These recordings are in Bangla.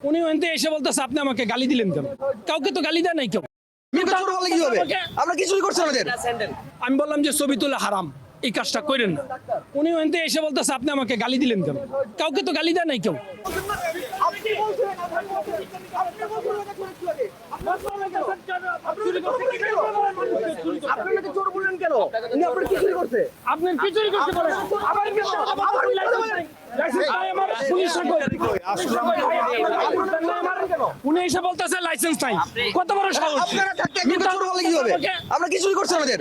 উনি থেকে এসে বলতেছে আপনি আমাকে গালি দিলেন কেন? কাউকে তো গালি দেয় নাই কেউ। আমরা কি চুরি করছি আমাদের আমি বললাম যে ছবি তোলা হারাম এই কাজটা করেন না। উনি থেকে এসে বলতেছে আপনি আমাকে গালি দিলেন কেন? কাউকে তো গালি দেয় নাই কেউ। আপনার কি চুরি করছে আপনার কি চুরি করতে আবার কেন? আবার লাইসেন্স নাই আমার পুলিশ কই? উনি এসে বলতেছে লাইসেন্স নাই। কত বড় সাহস? আপনারা থাকতে কিন্তু চোর বলে কি হবে? আমরা কি করছি আমাদের।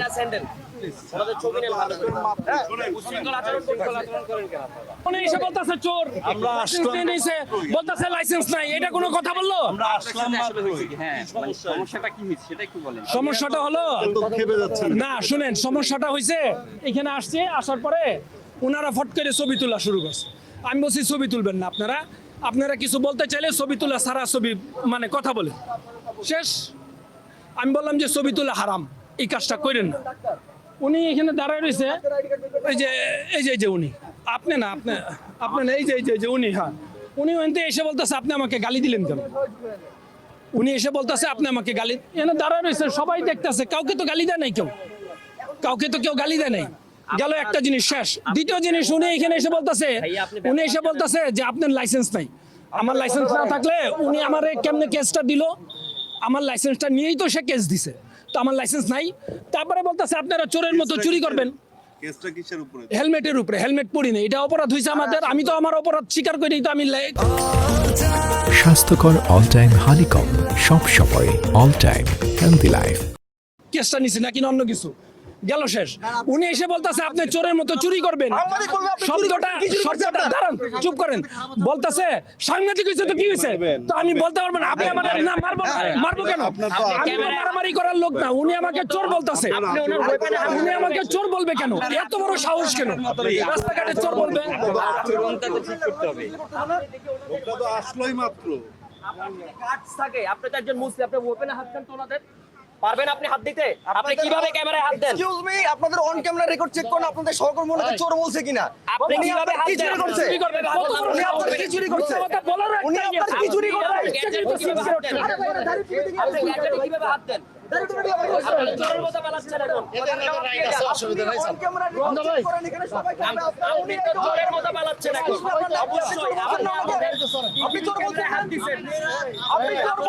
উনি এসে বলতেছে চোর। আমরা লাইসেন্স আসলাম- নিয়ে নিছে, বলতেছে লাইসেন্স নাই। এটা কোনো কথা বলল? আমরা আসলাম সমস্যাটা হলো? তো খেপে যাচ্ছে না শুনেন সমস্যাটা হয়েছে। এখানে আসছে আসার পরে ওনারা ফট করে ছবি তোলা শুরু করছে। আমি বলছি, ছবি তুলবেন না আপনারা। আপনারা কিছু বলতে চাইলে ছবি তোলা সারা ছবি মানে কথা বলে শেষ। আমি বললাম যে, ছবি তোলা হারাম। এই কাজটা করেন না। উনি এখানে দাঁড়ায় রয়েছে। এই যে এই যে যে উনি। আপনি না, আপনি আপনি না, এই যে এই যে উনি হ্যাঁ। উনি থেকে এসে বলতেছে, আপনি আমাকে গালি দিলেন কেন? উনি এসে বলতেছে, আপনি আমাকে গালি এখানে দাঁড়ায় রয়েছে। সবাই দেখতেছে, কাউকে তো গালি দেয় নাই কেউ। কাউকে তো কেউ গালি দেয় নাই। গেল একটা জিনিস শেষ। দ্বিতীয় জিনিস উনি এখানে এসে বলতেছে উনি এসে বলতেছে যে আপনার লাইসেন্স নাই। আমার লাইসেন্স না থাকলে উনি আমার কেমনে কেসটা দিল? আমার লাইসেন্সটা নিয়েই তো সে কেস দিছে। তো আমার লাইসেন্স নাই। তারপরে বলতেছে আপনারা চোরের মতো চুরি করবেন। হেলমেটের উপরে? হেলমেট পরি নেই। এটা অপরাধ হয়েছে আমাদের। আমি তো আমার অপরাধ স্বীকার করি তো আমি স্বাস্থ্যকর অল টাইম হানিকম সব সময় অল টাইম হেলদি লাইফ কেসটা নিছি নাকি অন্য কিছু? গেল শেষ। উনি এসে বলতেছে আপনি চোরের মতো চুরি করবেন। শব্দটা শব্দটা দাঁড়ান চুপ করেন। বলতেছে সাংঘাতিক হয়েছে তো কি হয়েছে? তো আমি বলতে পারব না আপনি আমার না মারবো মারবো কেন? আমি মারামারি করার লোক না উনি আমাকে চোর বলতেছে। উনি আমাকে চোর বলবে কেন? এত বড় সাহস কেন? রাস্তাঘাটে চোর বলবে? চূড়ান্ত তো ঠিক করতে হবে ওটা তো আসলোই মাত্র। কার্ডস থাকে আপনি তো একজন মুসলিম আপনি ওপেনে হাত দেন তো ওনাদের। পারবেন আপনি হাত দিতে? আপনি কীভাবে ক্যামেরায় হাত দেন? এক্সকিউজ মি আপনাদের অন ক্যামেরা রেকর্ড চেক করুন আপনাদের সহকর্মী ওনাকে চোর বলছে কিনা? আপনি কীভাবে হাত চুরি দেন? করছে? উনি? আপনার কি চুরি করছে? কথা বলার উনি একটা আপনার কি চুরি করছে? গ্যাজেটে কীভাবে হাত দেন? আপনি কীভাবে হাত দেন? আপনি চোর বলছেন হাত দিচ্ছেন আপনি চোর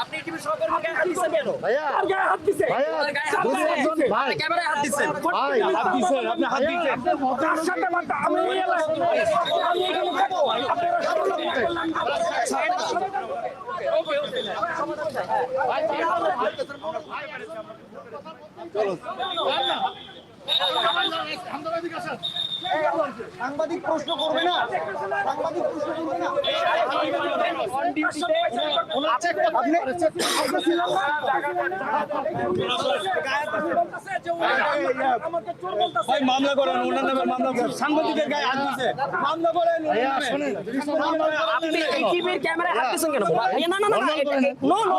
আপনি টিভি দিচ্ছেন ভাই আপনি হাত দিচ্ছেন কেন দিচ্ছেন গায়ে হাত গায়ে দিচ্ছেন ভাই ক্যামেরায় হাত দিচ্ছেন ভাই হাত দিছেন আপনি হাত মাত্র আমি আমি এখানে থাকব। আপনারা সবাই লোক সাংবাদিক প্রশ্ন করবে না। সাংবাদিক প্রশ্ন করবে না। ডিউটিতে আপনি ভাই মামলা করেন ওনার নামে মামলা করেন সাংবাদিকের গায়ে হাত দিছে মামলা করেন আপনি টিভির ক্যামেরায় হাত দিছেন কেন না না না নো নো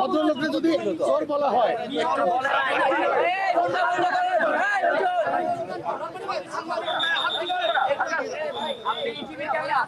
ভদ্রলোককে যদি চোর বলা হয় আপনি টিভির ক্যামেরা